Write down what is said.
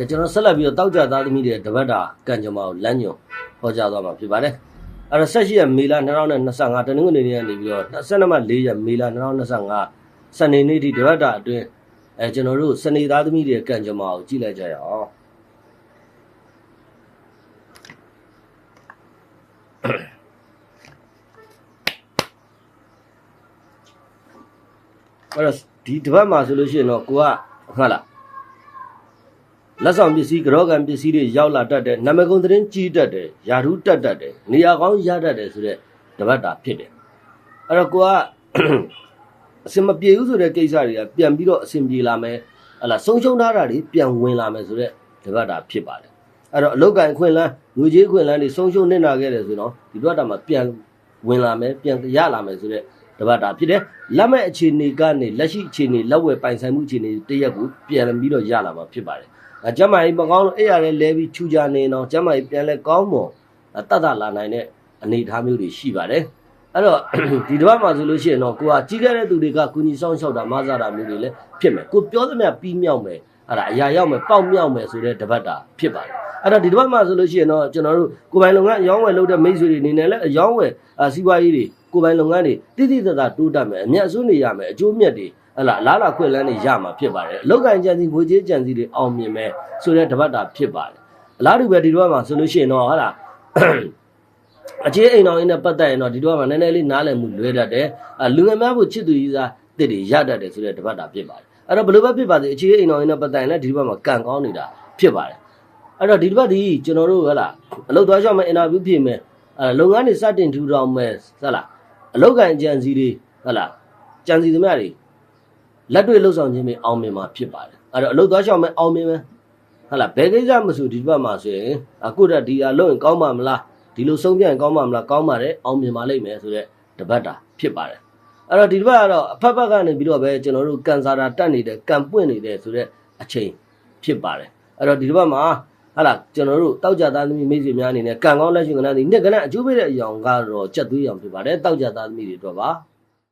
ကဲကျွန်တော်ဆက်လက်ပြီးတော့တောက်ကြသားသမီးတွေတပတ်တာကံကြမ္မာကိုလမ်းညွန်ဟောကြားသွားမှာဖြစ်ပါတယ်အဲ့တော့ဆက်ရှိရမေလ2025တနင်္ဂနွေနေ့ကနေပြီးတော့22မှ4ရက်မေလ2025စနေနေ့ဒီတပတ်တာအတွင်းအဲကျွန်တော်တို့စနေသားသမီးတွေကံကြမ္မာကိုကြည့်လိုက်ကြရအောင်အဲ့တော့ဒီတပတ်မှာဆိုလို့ရှိရင်တော့ကိုကဟုတ်လား လက်ဆောင်ပစ္စည်းကြောကံပစ္စည်းတွေရောက်လာတတ်တယ်နာမည်ကုန်သတင်းကြီးတတ်တယ်ယာထူးတက်တတ်တယ်နေရာကောင်းရတတ်တယ်ဆိုတော့တပတ်တာဖြစ်တယ်အဲ့တော့ကိုကအစင်မပြေဘူးဆိုတဲ့ကိစ္စတွေကပြန်ပြီးတော့အစင်ပြေလာမယ်ဟလာဆုံးရှုံးထားတာတွေပြန်ဝင်လာမယ်ဆိုတော့တပတ်တာဖြစ်ပါတယ်အဲ့တော့အလုတ်ကန်ခွင့်လန်းငွေကြေးခွင့်လန်းတွေဆုံးရှုံးနေတာခဲ့တယ်ဆိုတော့ဒီတပတ်တာမှာပြန်ဝင်လာမယ်ပြန်ရလာမယ်ဆိုတော့တပတ်တာဖြစ်တယ်လက်မဲ့အခြေအနေကနေလက်ရှိအခြေအနေလက်ဝယ်ပိုင်ဆိုင်မှုအခြေအနေတရက်ကိုပြန်ပြီးတော့ရလာမှာဖြစ်ပါတယ် အဲကျမကြီးမကောင်းလို့အဲ့ရလဲလဲပြီးချူကြနေတော့ကျမကြီးပြန်လဲကောင်းမွန်တတ်တလာနိုင်တဲ့အနေအထားမျိုးတွေရှိပါတယ်အဲ့တော့ဒီတစ်ပတ်မှာဆိုလို့ရှိရင်တော့ကိုကကြီးခဲ့တဲ့သူတွေကကုညီဆောင်လျှောက်တာမဆတာမျိုးတွေလည်းဖြစ်မယ်ကိုပြောသမျှပြီးမြောက်မယ်အဲ့ဒါအရာရောက်မယ်ပေါက်မြောက်မယ်ဆိုတဲ့တစ်ပတ်တာဖြစ်ပါတယ်အဲ့တော့ဒီတစ်ပတ်မှာဆိုလို့ရှိရင်တော့ကျွန်တော်တို့ကိုယ်ပိုင်လုပ်ငန်းအယောင်းဝယ်လုပ်တဲ့မိတ်ဆွေတွေအနေနဲ့လည်းအယောင်းဝယ်အာစီးပွားရေးတွေကိုယ်ပိုင်လုပ်ငန်းတွေတိတိကျကျတိုးတက်မယ်အမြတ်အစွန်းတွေရမယ်အကျိုးမြတ်တွေ ဟလာလာလာခွင့်လန်းတွေရမှာဖြစ်ပါတယ်အလောက်ကန်ကြံစီငွေကြေးကြံစီတွေအောင်မြင်မယ်ဆိုတဲ့တစ်ပတ်တာဖြစ်ပါတယ်အလားတူပဲဒီတစ်ပတ်မှာဆိုလို့ရှိရင်တော့ဟာလားအခြေအိမ်တော်ရင်းနဲ့ပတ်သက်ရင်တော့ဒီတော့မှနည်းနည်းလေးနားလည်မှုလွဲတတ်တယ်အလူငယ်များဖို့ချစ်သူကြီးစားတစ်တွေရတတ်တယ်ဆိုတဲ့တပတ်တာဖြစ်ပါတယ်အဲ့တော့ဘယ်လိုပဲဖြစ်ပါစေအခြေအိမ်တော်ရင်းနဲ့ပတ်သက်ရင်လည်းဒီဘက်မှာကံကောင်းနေတာဖြစ်ပါတယ်အဲ့တော့ဒီတစ်ပတ်ဒီကျွန်တော်တို့ဟလာအလုပ်သွားရှောက်မယ်အင်တာဗျူးဖြစ်မယ်အဲလုပ်ငန်းတွေစတင်ထူထောင်မယ်ဟလာအလုပ်ကန်ကြံစီတွေဟလာကြံစီသမျှတွေ လက်တွေ့လှုပ်ဆောင်ခြင်းတွေအောင်မြင်မှာဖြစ်ပါတယ်အဲ့တော့အလုပ်သွားရှောက်မယ်အောင်မြင်မယ်ဟလာဘယ်ကိစ္စမဆိုဒီတစ်ပတ်မှာဆိုရင်အခုတော့ဒီအလုပ်ရင်ကောင်းမှာမလားဒီလိုဆုံးဖြတ်ရင်ကောင်းမှာမလားကောင်းပါတယ်အောင်မြင်ပါလိမ့်မယ်ဆိုတော့တပတ်တာဖြစ်ပါတယ်အဲ့တော့ဒီတပတ်ကတော့အဖက်ဖက်ကနေပြီးတော့ပဲကျွန်တော်တို့ကန်စာတာတက်နေတယ်ကန်ပွင့်နေတယ်ဆိုတော့အချိန်ဖြစ်ပါတယ်အဲ့တော့ဒီတပတ်မှာဟာလာကျွန်တော်တို့တောက်ကြသားသမီးမိတ်ဆွေများအနေနဲ့ကန်ကောင်းလက်ရှင်ကနန်းဒီနှစ်ကနန်းအကျိုးပေးတဲ့အယောင်ကတော့ကြက်သွေးရောင်ဖြစ်ပါတယ်တောက်ကြသားသမီးတွေအတွက်ပါ